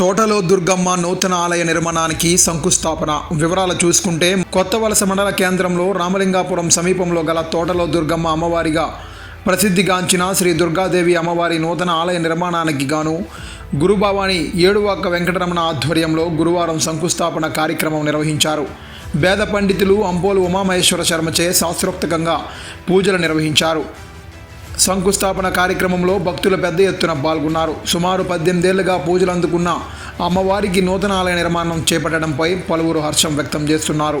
తోటలో దుర్గమ్మ నూతన ఆలయ నిర్మాణానికి శంకుస్థాపన. వివరాలు చూసుకుంటే కొత్త వలస మండల కేంద్రంలో రామలింగాపురం సమీపంలో గల తోటలో దుర్గమ్మ అమ్మవారిగా ప్రసిద్ధిగాంచిన శ్రీ దుర్గాదేవి అమ్మవారి నూతన ఆలయ నిర్మాణానికి గాను గురుభవాని ఏడువాక వెంకటరమణ ఆధ్వర్యంలో గురువారం శంకుస్థాపన కార్యక్రమం నిర్వహించారు. వేద పండితులు అంబోలు ఉమామహేశ్వర శర్మచే శాస్త్రోక్తకంగా పూజలు నిర్వహించారు. శంకుస్థాపన కార్యక్రమంలో భక్తులు పెద్ద ఎత్తున పాల్గొన్నారు. సుమారు పద్దెనిమిదేళ్ళుగా పూజలు అందుకున్న అమ్మవారికి నూతన ఆలయ నిర్మాణం చేపట్టడంపై పలువురు హర్షం వ్యక్తం చేస్తున్నారు.